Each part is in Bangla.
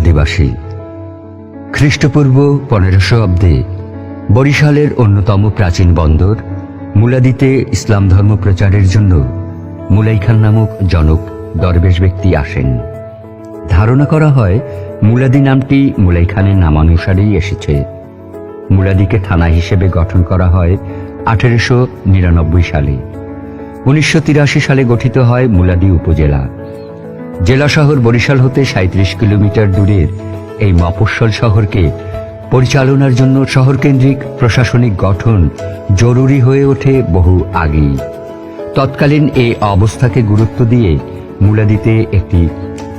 মুলাদিবাসী খ্রিস্টপূর্ব পনেরোশো অব্দে বরিশালের অন্যতম প্রাচীন বন্দর মুলাদিতে ইসলাম ধর্ম প্রচারের জন্য মুলাই খান নামক জনক দরবেশ ব্যক্তি আসেন। ধারণা করা হয়, মুলাদি নামটি মুলাই খানের নামানুসারেই এসেছে। মুলাদিকে থানা হিসেবে গঠন করা হয় আঠেরোশো নিরানব্বই সালে। উনিশশো তিরাশি সালে গঠিত হয় মুলাদি উপজেলা। জেলা শহর বরিশাল হতে সাঁত্রিশ কিলোমিটার দূরের এই মফস্বল শহরকে পরিচালনার জন্য শহরকেন্দ্রিক প্রশাসনিক গঠন জরুরি হয়ে ওঠে বহু আগেই। তৎকালীন এই অবস্থাকে গুরুত্ব দিয়ে মুলাদিতে একটি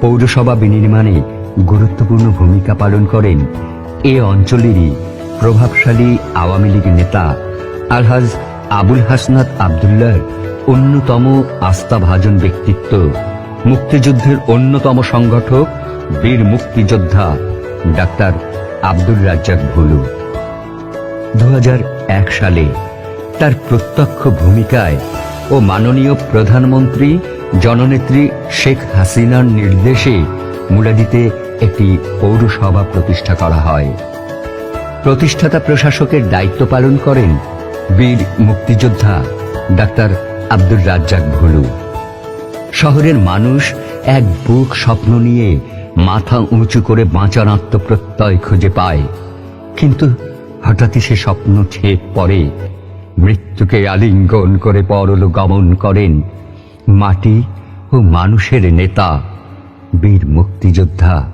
পৌরসভা বিনির্মাণে গুরুত্বপূর্ণ ভূমিকা পালন করেন এ অঞ্চলেরই প্রভাবশালী আওয়ামী লীগ নেতা আলহাজ আবুল হাসনাত আবদুল্লার অন্যতম আস্থাভাজন ব্যক্তিত্ব। মুক্তিযুদ্ধের অন্যতম সংগঠক বীর মুক্তিযোদ্ধা ডাক্তার আব্দুর রাজ্জাক ভুলু। দু হাজার এক সালে তার প্রত্যক্ষ ভূমিকায় ও মাননীয় প্রধানমন্ত্রী জননেত্রী শেখ হাসিনার নির্দেশে মুলাদিতে একটি পৌরসভা প্রতিষ্ঠা করা হয়। প্রতিষ্ঠাতা প্রশাসকের দায়িত্ব পালন করেন বীর মুক্তিযোদ্ধা ডাক্তার আব্দুর রাজ্জাক ভুলু। শহরের মানুষ এক বুক স্বপ্ন নিয়ে মাথা উঁচু করে বাঁচার আত্মপ্রত্যয় খুঁজে পায়। কিন্তু হঠাৎই সে স্বপ্ন ছেদ পড়ে। মৃত্যুকে আলিঙ্গন করে পরল গমন করেন মাটি ও মানুষের নেতা, বীর মুক্তিযোদ্ধা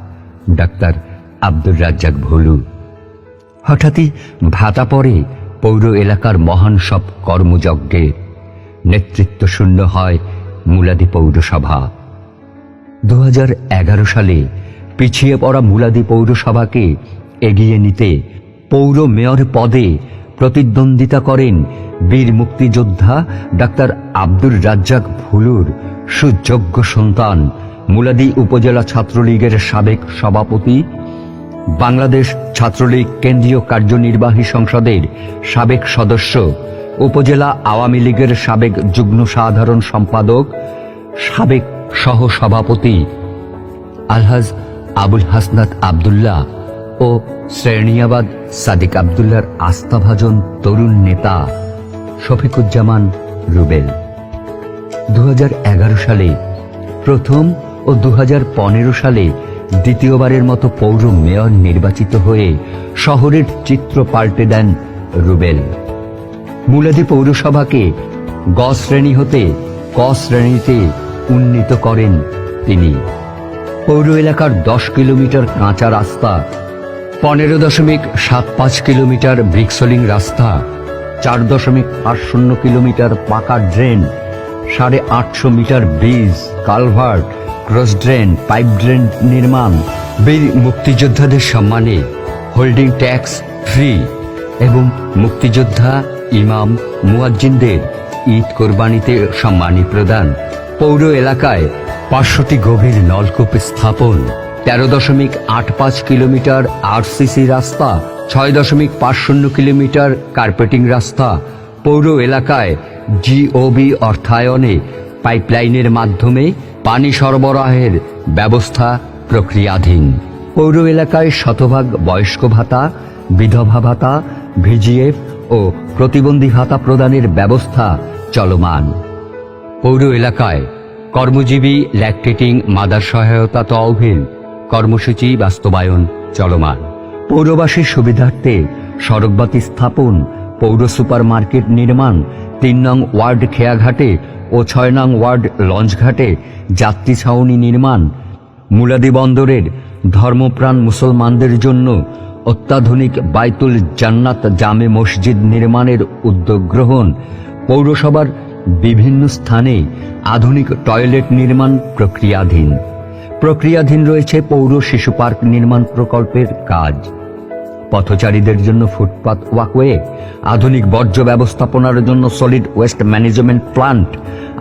ডাক্তার আব্দুর রাজ্জাক ভুলু। হঠাৎই ভাতা পড়ে পৌর এলাকার মহান সব কর্মযজ্ঞের নেতৃত্ব শূন্য হয় মুলাদি পৌরসভা। দু হাজার এগারো সালে পিছিয়ে পড়া মুলাদি পৌরসভাকে এগিয়ে নিতে পৌর মেয়র পদে প্রতিদ্বন্দ্বিতা করেন বীর মুক্তিযোদ্ধা ডাক্তার আব্দুর রাজ্জাক ভুলুর সুযোগ্য সন্তান মুলাদি উপজেলা ছাত্রলীগের সাবেক সভাপতি, বাংলাদেশ ছাত্রলীগ কেন্দ্রীয় কার্যনির্বাহী সংসদের সাবেক সদস্য উপজেলা আওয়ামী লীগের সাবেক যুগ্ম সাধারণ সম্পাদক, সাবেক সহ সভাপতি আলহাজ আবুল হাসনাত আবদুল্লাহ ও শ্রেণিয়াবাদ সাদিক আবদুল্লার আস্থাভাজন তরুণ নেতা শফিকুজ্জামান রুবেল। দু হাজার এগারো সালে প্রথম ও দু হাজার পনেরো সালে দ্বিতীয়বারের মতো পৌর মেয়র নির্বাচিত হয়ে শহরের চিত্র পাল্টে দেন রুবেল। মুলাদি পৌরসভাকে গ শ্রেণি হতে ক শ্রেণীতে উন্নীত করেন তিনি। পৌর এলাকার দশ কিলোমিটার কাঁচা রাস্তা, পনেরো দশমিক সাত পাঁচ কিলোমিটার ব্রিক্সলিং রাস্তা, চার দশমিক আট শূন্য কিলোমিটার পাকা ড্রেন, সাড়ে আটশো metre bridge, culvert, cross drain, pipe drain নির্মাণ, বীর মুক্তিযোদ্ধাদের সম্মানে হোল্ডিং ট্যাক্স ফ্রি এবং মুক্তিযোদ্ধা ইমাম মুয়াজ্জিনদের ঈদ কোরবানিতে সম্মানী প্রদান। পৌর এলাকায় পাঁচশোটি গভীর নলকূপ স্থাপন। তেরো দশমিক আট পাঁচ কিলোমিটার আরসিসি রাস্তা, ছয় দশমিক পাঁচ শূন্য কিলোমিটার কার্পেটিং রাস্তা। পৌর এলাকায় জিওবি অর্থায়নে পাইপলাইনের মাধ্যমে পানি সরবরাহের ব্যবস্থা প্রক্রিয়াধীন। পৌর এলাকায় শতভাগ বয়স্ক ভাতা, বিধবা ভাতা, ভিজিএফ ও প্রতিবন্ধী ভাতা প্রদানের ব্যবস্থা চলমান। পৌর এলাকায় কর্মজীবী ল্যাকটেটিং মাদার সহায়তা তহবিল, কর্মসূচি বাস্তবায়ন চলমান। পৌরবাসীর সুবিধার্থে সড়কবাতি স্থাপন, পৌর সুপার মার্কেট নির্মাণ, তিন নং ওয়ার্ড খেয়াঘাটে ও ছয় নং ওয়ার্ড লঞ্চঘাটে যাত্রী ছাউনি নির্মাণ মুলাদি বন্দরের ধর্মপ্রাণ মুসলমানদের জন্য অত্যাধুনিক বাইতুল জান্নাত জামে মসজিদ নির্মাণের উদ্যোগ গ্রহণ, পৌরসভার বিভিন্ন স্থানে আধুনিক টয়লেট নির্মাণ প্রক্রিয়াধীন। প্রক্রিয়াধীন রয়েছে পৌর শিশু পার্ক নির্মাণ প্রকল্পের কাজ। পথচারীদের জন্য ফুটপাত ওয়াকওয়ে, আধুনিক বর্জ্য ব্যবস্থাপনার জন্য সলিড ওয়েস্ট ম্যানেজমেন্ট প্লান্ট,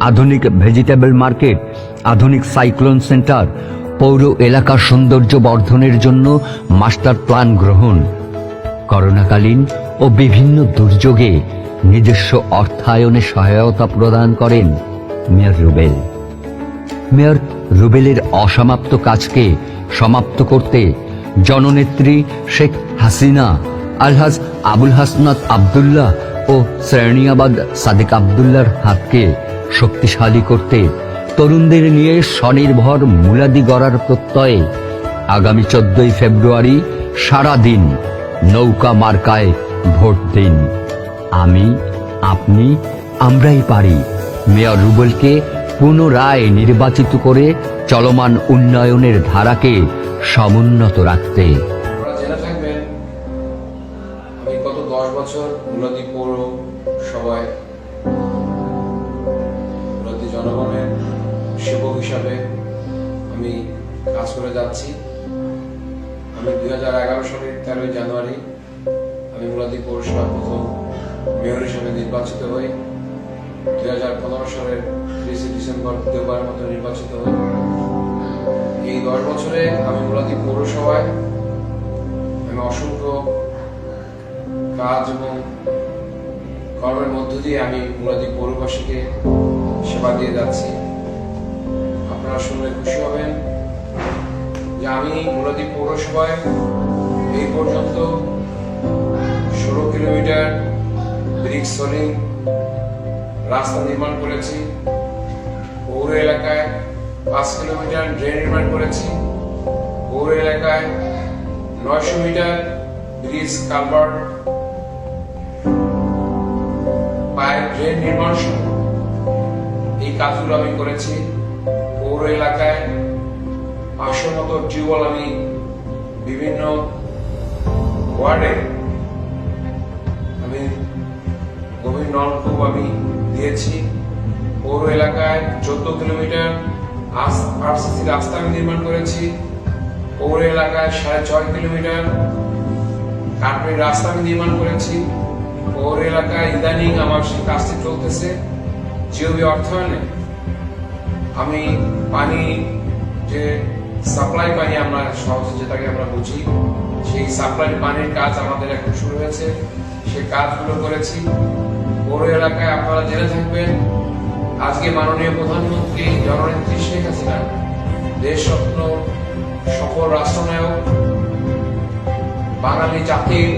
আধুনিক ভেজিটেবল মার্কেট, আধুনিক সাইক্লোন সেন্টার পৌর এলাকার সৌন্দর্য বর্ধনের জন্য মাস্টার প্ল্যান গ্রহণ। করোনাকালীন ও বিভিন্ন দুর্যোগে নিজস্ব অর্থায়নে সহায়তা প্রদান করেন মেয়র রুবেল। মেয়র রুবেলের অসমাপ্ত কাজকে সমাপ্ত করতে জননেত্রী শেখ হাসিনা, আলহাজ আবুল হাসনাত আবদুল্লাহ ও শ্রেণিয়াবাদ সাদিক আবদুল্লার হাতকে শক্তিশালী করতে তরুণদের নিয়ে স্বনির্ভর মুলাদি গড়ার প্রত্যয়ে আগামী চোদ্দই ফেব্রুয়ারি সারা দিন নৌকা মার্কায় ভোট দিন। আমি, আপনি, আমরাই পারি। মেয়র রুবেলকে পুনরায় নির্বাচিত করে চলমান উন্নয়নের ধারাকে সমুন্নত রাখতে। আমি গত দশ বছর নদী আমি কাজ করে যাচ্ছি। আমি দুই হাজার এগারো সালের তেরোই জানুয়ারি আমি মুলাদি পৌরসভা প্রথম মেয়র হিসেবে নির্বাচিত হই। দুই হাজার পনেরো সালের তিরিশে ডিসেম্বর দ্বিতীয়বার মতো নির্বাচিত হই। এই দশ বছরে আমি মুলাদি পৌরসভায় আমি অসংখ্য কাজ এবং কর্মের মধ্য দিয়ে আমি মুরাদি পৌরবাসীকে সেবা দিয়ে যাচ্ছি। আপনারা শুনলে খুশি হবেন। যে আমি মুরাদি পৌরসভায় এই পর্যন্ত ষোলো কিলোমিটার ব্রিক সোলিং রাস্তা নির্মাণ করেছি, পৌর এলাকায় পাঁচ কিলোমিটার ড্রেন নির্মাণ করেছি, পৌর এলাকায় নয়শো metre bridge culvert pipe drain নির্মাণ এই কাজগুলো আমি করেছি। পৌর এলাকায় পাঁচশো মতো টিউবওয়েল আমি বিভিন্ন ওয়ার্ডে আমি গভীর নলকূপ আমি দিয়েছি। পৌর এলাকায় চোদ্দ কিলোমিটার আরসিসি রাস্তা আমি নির্মাণ করেছি। পৌর এলাকায় সাড়ে ছয় কিলোমিটার কাঠমির রাস্তা আমি নির্মাণ করেছি। পৌর এলাকায় ইদানিং আমার সেই কাজটি চলতেছে। জিওবি অর্থায়নে আমি পানি যে সাপ্লাই পানি আমরা সহজে যেটাকে আমরা বুঝি, সেই সাপ্লাই পানির কাজ আমাদের এখন শুরু হয়েছে। সেই কাজগুলো করেছি। বড় এলাকায় আপনারা জেনে থাকবেন, আজকে মাননীয় প্রধানমন্ত্রী জননেত্রী শেখ হাসিনা দেশ স্বপ্ন, সফল রাষ্ট্রনায়ক, বাঙালি জাতির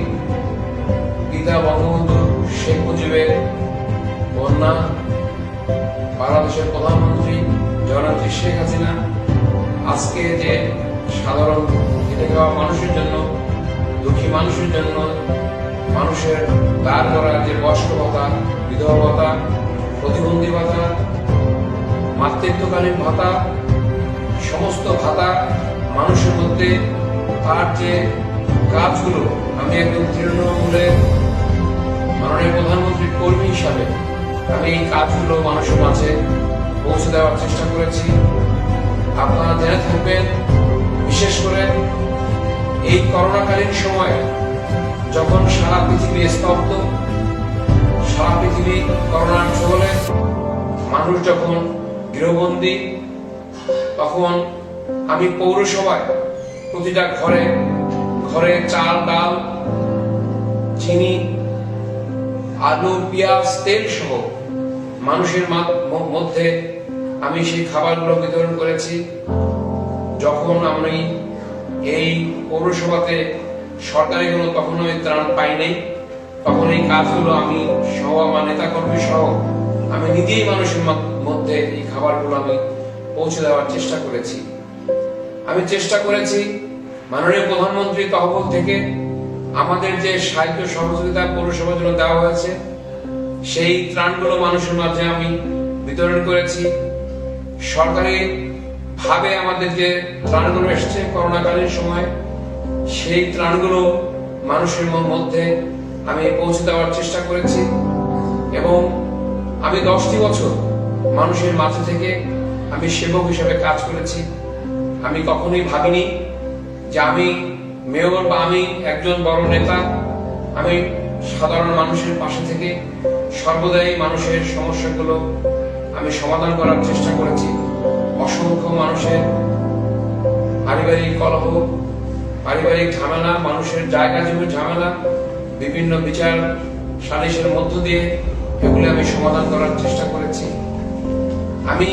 পিতা বঙ্গবন্ধু শেখ মুজিবের কন্যা বাংলাদেশের প্রধানমন্ত্রী জননেত্রী শেখ হাসিনা আজকে যে সাধারণ খেটে খাওয়া মানুষের জন্য, দুঃখী মানুষের জন্য, মানুষের দাঁড় করা যে বয়স্ক ভাতা বিধবা ভাতা প্রতিবন্ধী ভাতা মাতৃত্বকালীন ভাতা, সমস্ত ভাতা মানুষের মধ্যে, তার যে কাজগুলো, আমি একজন তৃণমূলের মাননীয় প্রধানমন্ত্রীর কর্মী হিসাবে এই কাজগুলো মানুষের মাঝে পৌঁছে দেওয়ার চেষ্টা করেছি। আপনারা জেনে থাকবেন, বিশেষ করে এই করোনাকালীন সময়ে যখন সারা পৃথিবী স্তব্ধ, সারা পৃথিবী করোনার ছোবলে মানুষ যখন গৃহবন্দী, তখন আমি পৌরসভায় প্রতিটা ঘরে ঘরে চাল, ডাল, চিনি, আলু, পেঁয়াজ, তেল সহ মানুষের মধ্যে আমি সেই খাবারগুলো বিতরণ করেছি। যখন আমি এই পৌরসভাতে সরকারি কোনো আমি ত্রাণ পাই নাই, তখন এই কাজগুলো আমি সহ, আমার নেতাকর্মী সহ, আমি নিজেই মানুষের মধ্যে এই খাবারগুলো আমি পৌঁছে দেওয়ার চেষ্টা করেছি। আমি চেষ্টা করেছি মাননীয় প্রধানমন্ত্রী তহবিল থেকে আমাদের যে সাহিত্য সহযোগিতা পৌরসভার জন্য দেওয়া হয়েছে সেই ত্রাণগুলো মানুষের মাঝে আমি বিতরণ করেছি। সরকারি ভাবে আমাদের যে ত্রাণগুলো এসছে করোনাকালীন সময়। সেই ত্রাণগুলো মানুষের মধ্যে আমি পৌঁছে দেওয়ার চেষ্টা করেছি এবং আমি দশটি বছর মানুষের মাঝে থেকে আমি সেবক হিসেবে কাজ করেছি। আমি কখনোই ভাবিনি যে আমি মেয়র বা আমি একজন বড় নেতা। আমি সাধারণ মানুষের পাশে থেকে সর্বদাই মানুষের সমস্যাগুলো আমি সমাধান করার চেষ্টা করেছি। অসংখ্য মানুষের পারিবারিক কলহ, পারিবারিক ঝামেলা, মানুষের জায়গা জমি ঝামেলা, বিভিন্ন বিচার সালিশের মধ্য দিয়ে এগুলি আমি সমাধান করার চেষ্টা করেছি। আমি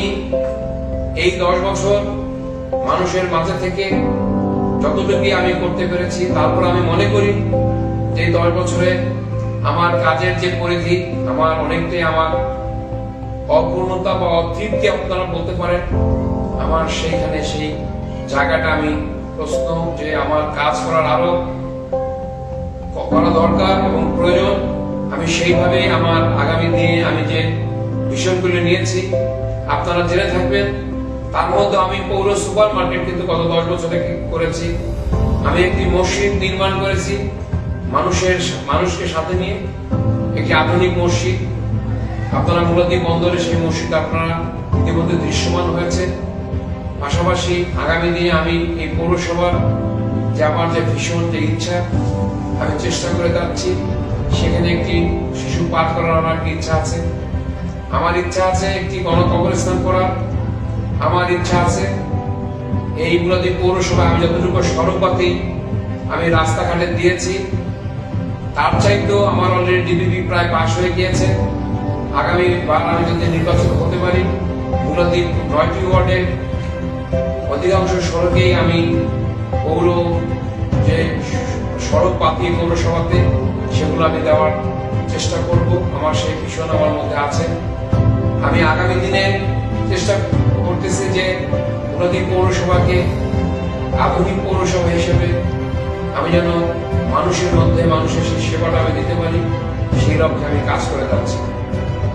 এই দশ বছর মানুষের মাঝে থেকে যতটুকু আমি করতে পেরেছি, তারপর আমি মনে করি যে দশ বছরে আমার কাজের যে পরিধি, আমার অনেকটাই আমার অপূর্ণতা বা অতৃপ্তি আপনারা বলতে পারেন, আমার সেইখানে সেই জায়গাটা আমি প্রশ্ন যে আমার কাজ করার আরও করা দরকার এবং প্রয়োজন, আমি সেইভাবে আমার আগামী দিনে আমি যে বিষয়গুলো নিয়েছি, আপনারা জেনে থাকবেন। তার মধ্যে আমি পৌর সুপার মার্কেট কিন্তু গত দশ বছরে করেছি। আমি একটি মসজিদ নির্মাণ করেছি। মানুষের, মানুষকে সাথে নিয়ে একটি আধুনিক মসজিদ, আপনারা মূলতী বন্দরে সেই মসজিদ আপনারা ইতিমধ্যে দৃশ্যমান হয়েছে। পাশাপাশি আগামী দিনে আমি এই পৌরসভার যে আমার যে ভীষণ যে ইচ্ছা, আমি চেষ্টা করে যাচ্ছি। সেখানে একটি শিশু পাঠ করার আমার ইচ্ছা আছে। আমার ইচ্ছা আছে একটি গণকবরস্থান করার। আমার ইচ্ছা আছে এই মূলতী পৌরসভা আমি যতটুকু সড়কপাতি আমি রাস্তাঘাটে দিয়েছি তার চাইতেও আমার অলরেডি ডিবিপি প্রায় পাশ হয়ে গিয়েছে। আগামী আমি যদি নির্বাচন হতে পারি। মূলত নয়টি ওয়ার্ডের অধিকাংশ সড়কেই আমি পৌর যে সড়ক পাতিয়ে পৌরসভাতে, সেগুলো আমি দেওয়ার চেষ্টা করব। আমার সেই ভীষণ আমার মধ্যে আছে। আমি আগামী দিনে চেষ্টা করতেছি যে নদী পৌরসভাকে আধুনিক পৌরসভা হিসেবে আমি যেন মানুষের মধ্যে মানুষের সেই সেবাটা আমি দিতে পারি, সেই লক্ষ্যে আমি কাজ করে যাচ্ছি।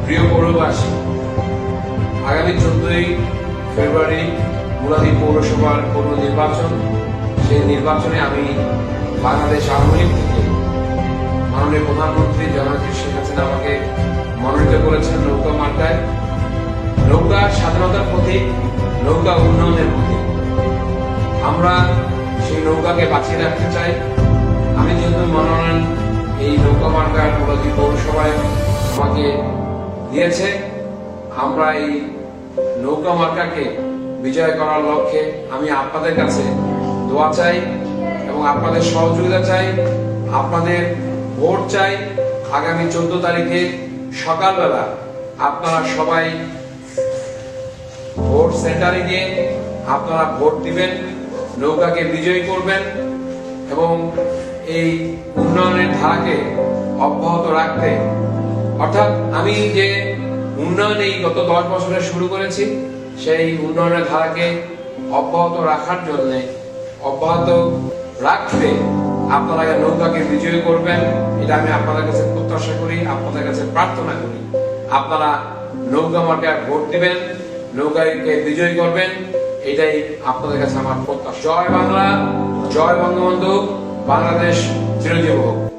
প্রিয় পৌরবাসী, আগামী চোদ্দই ফেব্রুয়ারি মুরাদি পৌরসভার পৌর নির্বাচন। সেই নির্বাচনে আমি বাংলাদেশ আওয়ামী লীগ থেকে মাননীয় প্রধানমন্ত্রী জননেত্রী শেখ হাসিনা আমাকে মনোনীত করেছেন নৌকা মার্কায়। নৌকা স্বাধীনতার প্রতীক, নৌকা উন্নয়নের প্রতীক। আমরা সেই নৌকাকে বাঁচিয়ে রাখতে চাই। আমি যেহেতু মনোনয়ন এই মার্কার মুরাদি পৌরসভায় আমাকে দিয়েছে, আমরা এই নৌকা মার্কাকে বিজয় করার লক্ষ্যে আমি আপনাদের কাছে দোয়া চাই এবং আপনাদের সহযোগিতা চাই, আপনাদের ভোট চাই। আগামী চোদ্দ তারিখে সকালবেলা আপনারা সবাই ভোট সেন্টারে গিয়ে আপনারা ভোট দিবেন, নৌকাকে বিজয়ী করবেন এবং এই উন্নয়নের ধারাকে অব্যাহত রাখতে। অর্থাৎ আমি যে উন্নয়ন এই গত দশ বছরে শুরু করেছি, সেই উন্নয়নের ধারাকে অব্যাহত রাখার জন্য, অব্যাহত রাখতে আপনারা নৌকাকে বিজয়ী করবেন, এটা আমি আপনাদের কাছে প্রত্যাশা করি, আপনাদের কাছে প্রার্থনা করি। আপনারা নৌকা মার্কায় ভোট দিবেন, নৌকাকে বিজয়ী করবেন, এটাই আপনাদের কাছে আমার প্রত্যাশা। জয় বাংলা, জয় বঙ্গবন্ধু। Bangladesh Trade Dialogue.